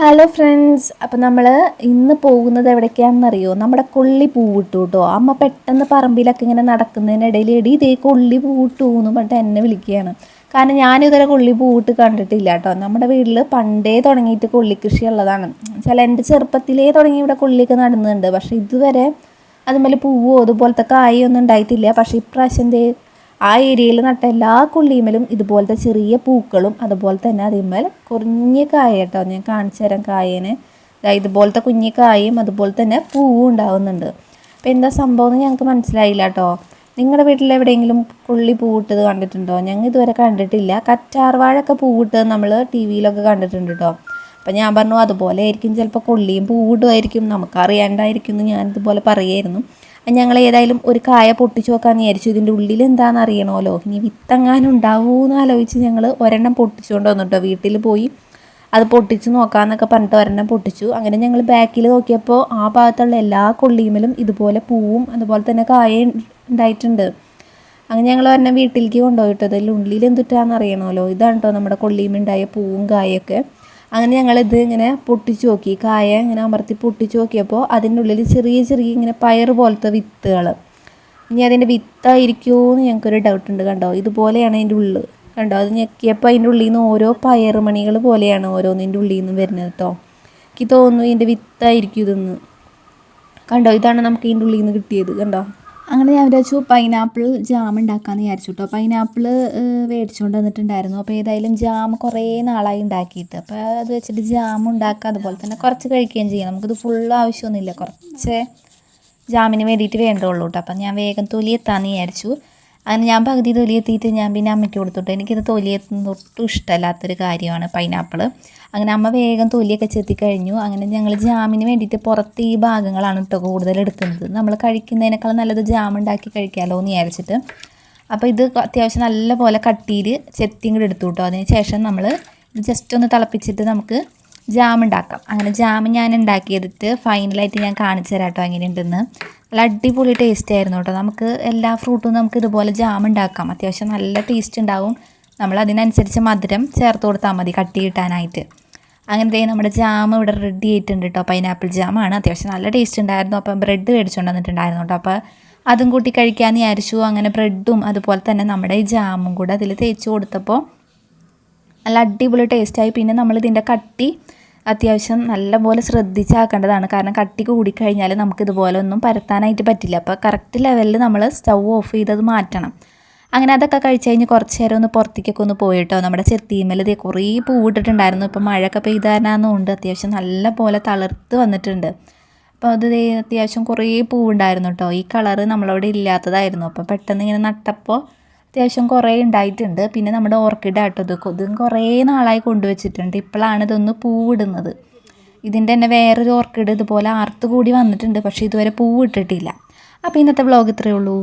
Hello friends അപ്പോൾ നമ്മൾ ഇന്ന് പോകുന്നത് എവിടേക്കാണെന്നറിയോ? നമ്മുടെ കൊള്ളി പൂവിട്ടു കേട്ടോ അമ്മ പെട്ടെന്ന് പറമ്പിലൊക്കെ ഇങ്ങനെ നടക്കുന്നതിനിടയിൽ എടി ഇതേ കൊള്ളി പൂവിട്ടു എന്ന് പറഞ്ഞിട്ട് എന്നെ വിളിക്കുകയാണ്. കാരണം ഞാനിതുവരെ കൊള്ളി പൂവിട്ട് കണ്ടിട്ടില്ല കേട്ടോ. നമ്മുടെ വീട്ടിൽ പണ്ടേ തുടങ്ങിയിട്ട് കൊള്ളി കൃഷി ഉള്ളതാണ്. ചില എന്റെ ചെറുപ്പത്തിലേ തുടങ്ങി ഇവിടെ കൊള്ളിയൊക്കെ നടുന്നുണ്ട് പക്ഷേ ഇതുവരെ അതുപോലെ പൂവോ അതുപോലത്തെ കായൊന്നും ഉണ്ടായിട്ടില്ല. പക്ഷേ ഇപ്രാവശ്യം ആ ഏരിയയിൽ നട്ട എല്ലാ കുള്ളിമേലും ഇതുപോലത്തെ ചെറിയ പൂക്കളും അതുപോലെ തന്നെ അതിന്മേൽ കുറഞ്ഞ കായ കേട്ടോ. ഞാൻ കാണിച്ചു തരാം കായേനെ. ഇതുപോലത്തെ കുഞ്ഞി അതുപോലെ തന്നെ പൂവും ഉണ്ടാവുന്നുണ്ട്. അപ്പോൾ എന്താ സംഭവം എന്ന് ഞങ്ങൾക്ക് മനസ്സിലായില്ല കേട്ടോ. നിങ്ങളുടെ വീട്ടിൽ എവിടെയെങ്കിലും കുള്ളി പൂവിട്ടത് കണ്ടിട്ടുണ്ടോ? ഞങ്ങൾ ഇതുവരെ കണ്ടിട്ടില്ല. കറ്റാർവാഴൊക്കെ പൂവിട്ടത് നമ്മൾ ടി വിയിലൊക്കെ കണ്ടിട്ടുണ്ട് കേട്ടോ. അപ്പം ഞാൻ പറഞ്ഞു അതുപോലെ ആയിരിക്കും. ചിലപ്പോൾ കൊള്ളിയും പൂവിടുമായിരിക്കും നമുക്കറിയാണ്ടായിരിക്കും എന്ന് ഞാൻ ഇതുപോലെ പറയായിരുന്നു ഞങ്ങൾ ഏതായാലും ഒരു കായ പൊട്ടിച്ചു നോക്കാമെന്ന് വിചാരിച്ചു. ഇതിന്റെ ഉള്ളിൽ എന്താണെന്ന് അറിയണമല്ലോ? ഇനി വിത്തെങ്ങാനും ആലോചിച്ച് ഞങ്ങൾ ഒരെണ്ണം പൊട്ടിച്ചുകൊണ്ട് വന്നിട്ടോ. വീട്ടിൽ പോയി അത് പൊട്ടിച്ച് നോക്കാമെന്നൊക്കെ പറഞ്ഞിട്ട് ഒരെണ്ണം പൊട്ടിച്ചു. അങ്ങനെ ഞങ്ങൾ ബാക്കിൽ നോക്കിയപ്പോൾ ആ ഭാഗത്തുള്ള എല്ലാ കൊള്ളിയുമലും ഇതുപോലെ പൂവും അതുപോലെ തന്നെ കായ ഉണ്ടായിട്ടുണ്ട്. അങ്ങനെ ഞങ്ങൾ ഒരെണ്ണം വീട്ടിലേക്ക് കൊണ്ടുപോയിട്ടത് ഉള്ളിൽ എന്തുറ്റാന്ന് അറിയണമല്ലോ? ഇതാണ് കേട്ടോ നമ്മുടെ കൊള്ളിയുമുണ്ടായ പൂവും കായൊക്കെ അങ്ങനെ ഞങ്ങളിത് ഇങ്ങനെ പൊട്ടിച്ചു നോക്കി. കായ ഇങ്ങനെ അമർത്തി പൊട്ടിച്ചു നോക്കിയപ്പോൾ അതിന്റെ ഉള്ളിൽ ചെറിയ ചെറിയ ഇങ്ങനെ പയർ പോലത്തെ വിത്തുകൾ ഇനി അതിന്റെ വിത്തായിരിക്കുമോ എന്ന് ഞങ്ങൾക്കൊരു ഡൗട്ട് ഉണ്ട് കണ്ടോ? ഇതുപോലെയാണ് അതിന്റെ ഉള്ളിൽ കണ്ടോ? അത് ഞെക്കിയപ്പോൾ അതിന്റെ ഉള്ളിൽ നിന്ന് ഓരോ പയറുമണികൾ പോലെയാണ് ഓരോന്നിന്റെ ഉള്ളിൽ നിന്ന് വരുന്നത് കേട്ടോ എനിക്ക് തോന്നുന്നു ഇതിന്റെ വിത്തായിരിക്കും ഇതെന്ന്. കണ്ടോ? ഇതാണ് നമുക്ക് ഇതിന്റെ ഉള്ളിൽ നിന്ന് കിട്ടിയത്. കണ്ടോ? അങ്ങനെ ഞാൻ വിചാരിച്ചു പൈനാപ്പിൾ ജാം ഉണ്ടാക്കാമെന്ന് വിചാരിച്ചു കേട്ടോ പൈനാപ്പിൾ മേടിച്ചുകൊണ്ട് വന്നിട്ടുണ്ടായിരുന്നു. അപ്പോൾ ഏതായാലും ജാം കുറേ നാളായി ഉണ്ടാക്കിയിട്ട് അപ്പോൾ അത് വെച്ചിട്ട് ജാം ഉണ്ടാക്കുക അതുപോലെ തന്നെ കുറച്ച് കഴിക്കുകയും ചെയ്യാം. നമുക്കിത് ഫുൾ ആവശ്യമൊന്നുമില്ല കുറച്ച് ജാമിന് വേണ്ടിയിട്ട് വേണ്ടുള്ളൂ കേട്ടോ അപ്പം ഞാൻ വേഗം തൊലി എത്താമെന്ന് വിചാരിച്ചു. അങ്ങനെ ഞാൻ പകുതി തൊലി എത്തിയിട്ട് ഞാൻ പിന്നെ അമ്മയ്ക്ക് കൊടുത്തിട്ട്. എനിക്കിത് തൊലി എത്തുന്ന ഒട്ടും ഇഷ്ടമല്ലാത്തൊരു കാര്യമാണ് പൈനാപ്പിൾ അങ്ങനെ അമ്മ വേഗം തൊലിയൊക്കെ ചെത്തി കഴിഞ്ഞു. അങ്ങനെ ഞങ്ങൾ ജാമിന് വേണ്ടിയിട്ട് പുറത്ത് ഈ ഭാഗങ്ങളാണ് കേട്ടോ കൂടുതൽ എടുക്കുന്നത്. നമ്മൾ കഴിക്കുന്നതിനേക്കാൾ നല്ലത് ജാം ഉണ്ടാക്കി കഴിക്കാമല്ലോ എന്ന് വിചാരിച്ചിട്ട്. അപ്പോൾ ഇത് അത്യാവശ്യം നല്ലപോലെ കട്ടിയിൽ ചെത്തിയും കൂടി എടുത്തു കേട്ടോ അതിന് ശേഷം നമ്മൾ ജസ്റ്റ് ഒന്ന് തിളപ്പിച്ചിട്ട് നമുക്ക് ജാം ഉണ്ടാക്കാം. അങ്ങനെ ജാം ഞാൻ ഉണ്ടാക്കിയെടുത്ത് ഫൈനലായിട്ട് ഞാൻ കാണിച്ചു തരാം കേട്ടോ എങ്ങനെയുണ്ടെന്ന്. നല്ല അടിപൊളി ടേസ്റ്റ് ആയിരുന്നു കേട്ടോ നമുക്ക് എല്ലാ ഫ്രൂട്ടും നമുക്ക് ഇതുപോലെ ജാം ഉണ്ടാക്കാം. അത്യാവശ്യം നല്ല ടേസ്റ്റ് ഉണ്ടാവും. നമ്മൾ അതിനനുസരിച്ച് മധുരം ചേർത്ത് കൊടുത്താൽ മതി കട്ടി കിട്ടാനായിട്ട്. അങ്ങനത്തെ നമ്മുടെ ജാം ഇവിടെ റെഡി ആയിട്ടുണ്ട് കേട്ടോ പൈനാപ്പിൾ ജാമാണ് അത്യാവശ്യം നല്ല ടേസ്റ്റ് ഉണ്ടായിരുന്നു. അപ്പം ബ്രെഡ് മേടിച്ചുകൊണ്ട് വന്നിട്ടുണ്ടായിരുന്നു കേട്ടോ അപ്പോൾ അതും കൂട്ടി കഴിക്കാമെന്ന് വിചാരിച്ചു. അങ്ങനെ ബ്രെഡും അതുപോലെ തന്നെ നമ്മുടെ ഈ ജാമും കൂടെ അതിൽ തേച്ച് കൊടുത്തപ്പോൾ നല്ല അടിപൊളി ടേസ്റ്റായി പിന്നെ നമ്മൾ ഇതിന്റെ കട്ടി അത്യാവശ്യം നല്ലപോലെ ശ്രദ്ധിച്ചാക്കേണ്ടതാണ്. കാരണം കട്ടി കൂടിക്കഴിഞ്ഞാൽ നമുക്ക് ഇതുപോലെ ഒന്നും പരത്താനായിട്ട് പറ്റില്ല. അപ്പോൾ കറക്റ്റ് ലെവലിൽ നമ്മൾ സ്റ്റൗ ഓഫ് ചെയ്തത് മാറ്റണം. അങ്ങനെ അതൊക്കെ കഴിച്ച് കഴിഞ്ഞ് കുറച്ച് നേരം ഒന്ന് പുറത്തേക്കൊക്കെ ഒന്ന് പോയിട്ടോ. നമ്മുടെ ചെത്തിമേൽ ഇതേ കുറേ പൂവിട്ടിട്ടുണ്ടായിരുന്നു. ഇപ്പോൾ മഴയൊക്കെ പെയ്താനാന്നുകൊണ്ട് അത്യാവശ്യം നല്ല പോലെ തളിർത്ത് വന്നിട്ടുണ്ട്. അപ്പോൾ അത് അത്യാവശ്യം കുറേ പൂവുണ്ടായിരുന്നു കേട്ടോ. ഈ കളറ് നമ്മളവിടെ ഇല്ലാത്തതായിരുന്നു. അപ്പോൾ പെട്ടെന്ന് ഇങ്ങനെ നട്ടപ്പോൾ അത്യാവശ്യം കുറേ ഉണ്ടായിട്ടുണ്ട്. പിന്നെ നമ്മുടെ ഓർക്കിഡ് ആട്ടോ ഇത്. ഇതും കുറേ നാളായി കൊണ്ടുവച്ചിട്ടുണ്ട്. ഇപ്പോഴാണ് ഇതൊന്ന് പൂവിടുന്നത്. ഇതിന്റെ തന്നെ വേറൊരു ഓർക്കിഡ് ഇതുപോലെ ആർത്ത് കൂടി വന്നിട്ടുണ്ട്. പക്ഷേ ഇതുവരെ പൂവിട്ടിട്ടില്ല. അപ്പോൾ ഇന്നത്തെ വ്ളോഗ് ഇത്രയേ ഉള്ളൂ.